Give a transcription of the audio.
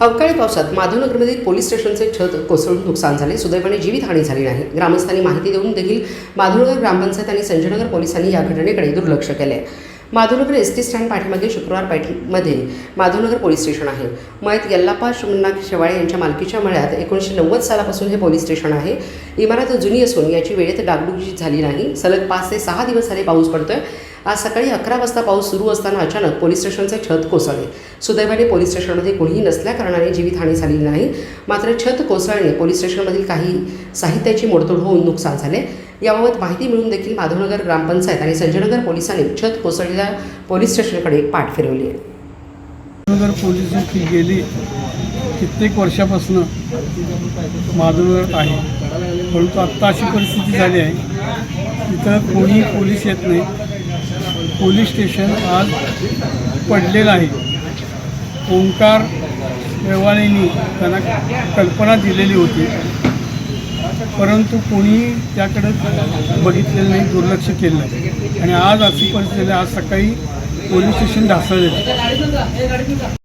अवकाळी पावसात माधवनगरमधील पोलीस स्टेशनचे छत कोसळून नुकसान झाले. सुदैवाने जीवितहानी झाली नाही. ग्रामस्थांनी माहिती देऊन देखील माधवनगर ग्रामपंचायत आणि संजयनगर पोलिसांनी या घटनेकडे दुर्लक्ष केले माधवनगर एस टी स्टँड पाठीमागे शुक्रवार पाठीमध्ये माधवनगर पोलीस स्टेशन आहे. मयत यल्लापा शुमनाथ शेवाळे यांच्या मालकीच्या मळ्यात एकोणीसशे नव्वद सालापासून हे पोलीस स्टेशन आहे. इमारत जुनी असून याची वेळेत डागडुजी झाली नाही. सलग पाच ते सहा दिवस झाले पाऊस पडतोय. आज सकाळी अकरा वाजता पाऊस सुरू असताना अचानक पोलीस स्टेशनचे छत कोसळले. सुदैवाने पोलीस स्टेशनमध्ये कोणीही नसल्याकारणाने जीवितहानी झाली नाही. मात्र छत कोसळणे पोलीस स्टेशनमधील काही साहित्याची मोडतोड होऊन नुकसान झाले. याबाबत माहिती मिळून देखील माधवनगर ग्रामपंचायत आणि संजयनगर पोलिसांनी छत कोसळलेल्या पोलीस स्टेशनकडे पाठ फिरवली आहे. माधवनगर पोलीस गेली कित्येक वर्षापासून माधवनगरात आहे. परंतु आत्ता अशी परिस्थिती झाली आहे. तिथं कोणी पोलीस येत नाही. पोलीस स्टेशन आज पडलेलं आहे. ओंकार व्यवहारेंनी त्यांना कल्पना दिलेली होती. परंतु कोणी त्याकडे बघितलेलं नाही दुर्लक्ष केलं आणि आज अशी परिस्थिती आज सकाळी पोलीस स्टेशन ढासळले